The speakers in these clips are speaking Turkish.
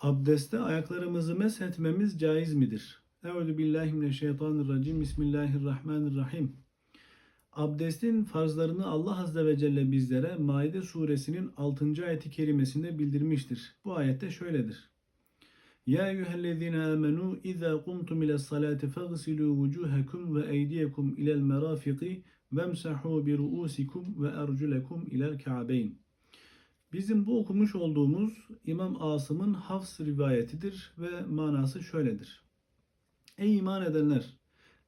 Abdestte ayaklarımızı meshetmemiz caiz midir? Euzu billahi mineşşeytanirracim. Bismillahirrahmanirrahim. Abdestin farzlarını Allah Azze ve Celle bizlere Maide suresinin 6. ayeti kerimesinde bildirmiştir. Bu ayette şöyledir. Ya eyyühellezine amenu izâ kumtum ile salati fagsilû vucuhakum ve eydiyekum ilel merafiqi vemsahû bi ru'usikum ve erculekum ilel ka'beyn. Bizim bu okumuş olduğumuz İmam Asım'ın Hafs rivayetidir ve manası şöyledir. Ey iman edenler!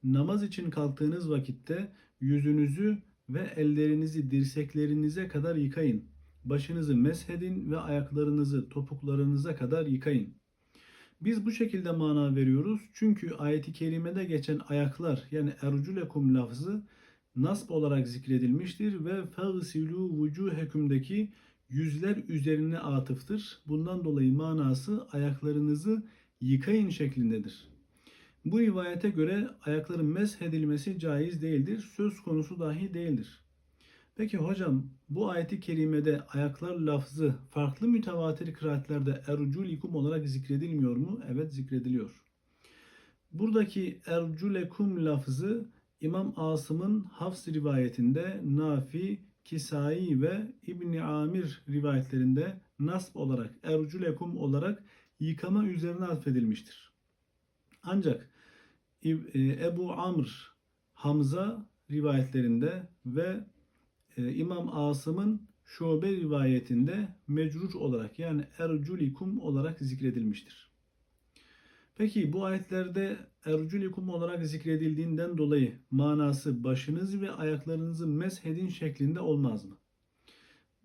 Namaz için kalktığınız vakitte yüzünüzü ve ellerinizi dirseklerinize kadar yıkayın. Başınızı meshedin ve ayaklarınızı topuklarınıza kadar yıkayın. Biz bu şekilde mana veriyoruz çünkü ayeti kerimede geçen ayaklar yani erculekum lafzı nasb olarak zikredilmiştir ve fagsilu vucuhekum'daki yüzler üzerine atıftır. Bundan dolayı manası ayaklarınızı yıkayın şeklindedir. Bu rivayete göre ayakların meshedilmesi caiz değildir. Söz konusu dahi değildir. Peki hocam bu ayeti kerimede ayaklar lafzı farklı mütevatir kıraatlerde erculikum olarak zikredilmiyor mu? Evet zikrediliyor. Buradaki erculekum lafzı İmam Asım'ın Hafs rivayetinde Nafi, Kisai ve İbni Amir rivayetlerinde nasb olarak, erculekum olarak yıkama üzerine atfedilmiştir. Ancak e, Ebu Amr, Hamza rivayetlerinde ve e, İmam Asım'ın Şube rivayetinde mecruc olarak yani erculikum olarak zikredilmiştir. Peki bu ayetlerde erculikum olarak zikredildiğinden dolayı manası başınız ve ayaklarınızı meshedin şeklinde olmaz mı?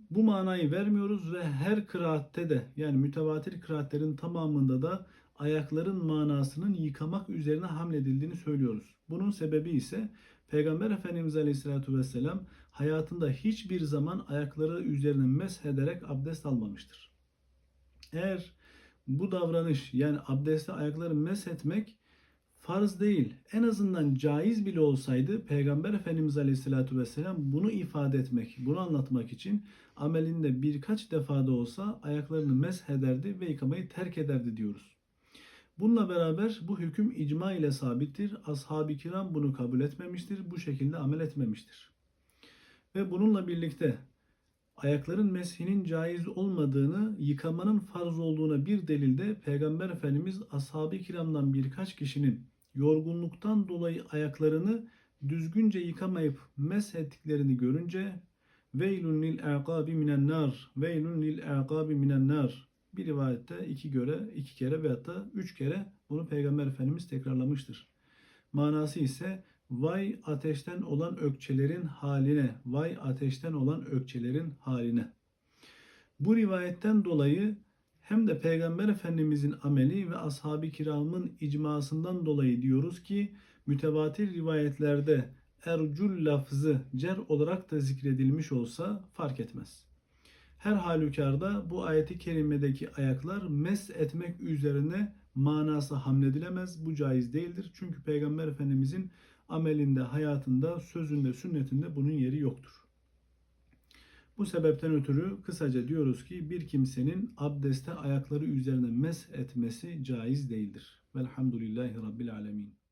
Bu manayı vermiyoruz ve her kıraatte de yani mütevatir kıraatlerin tamamında da ayakların manasının yıkamak üzerine hamledildiğini söylüyoruz. Bunun sebebi ise Peygamber Efendimiz Aleyhisselatü Vesselam hayatında hiçbir zaman ayakları üzerine meshederek abdest almamıştır. Eğer bu davranış yani abdestte ayakları meshetmek farz değil. En azından caiz bile olsaydı Peygamber Efendimiz Aleyhisselatü Vesselam bunu ifade etmek, bunu anlatmak için amelinde birkaç defada olsa ayaklarını meshederdi ve yıkamayı terk ederdi diyoruz. Bununla beraber bu hüküm icma ile sabittir. Ashab-ı kiram bunu kabul etmemiştir. Bu şekilde amel etmemiştir. Ve bununla birlikte ayakların meshinin caiz olmadığını, yıkamanın farz olduğuna bir delilde Peygamber Efendimiz ashab-ı kiramdan birkaç kişinin yorgunluktan dolayı ayaklarını düzgünce yıkamayıp meshettiklerini görünce veylun lil aqabi minen nar veylun lil aqabi minen nar bir rivayette iki göre iki kere veyahut da üç kere bunu Peygamber Efendimiz tekrarlamıştır. Manası ise vay ateşten olan ökçelerin haline, vay ateşten olan ökçelerin haline. Bu rivayetten dolayı hem de Peygamber Efendimizin ameli ve ashab-ı kiramın icmasından dolayı diyoruz ki mütevatir rivayetlerde ercul lafzı cer olarak da zikredilmiş olsa fark etmez. Her halükarda bu ayeti kerimedeki ayaklar mes etmek üzerine manası hamledilemez. Bu caiz değildir. Çünkü Peygamber Efendimizin amelinde, hayatında, sözünde, sünnetinde bunun yeri yoktur. Bu sebepten ötürü kısaca diyoruz ki bir kimsenin abdeste ayakları üzerine mes etmesi caiz değildir. Velhamdülillahi Rabbil Alemin.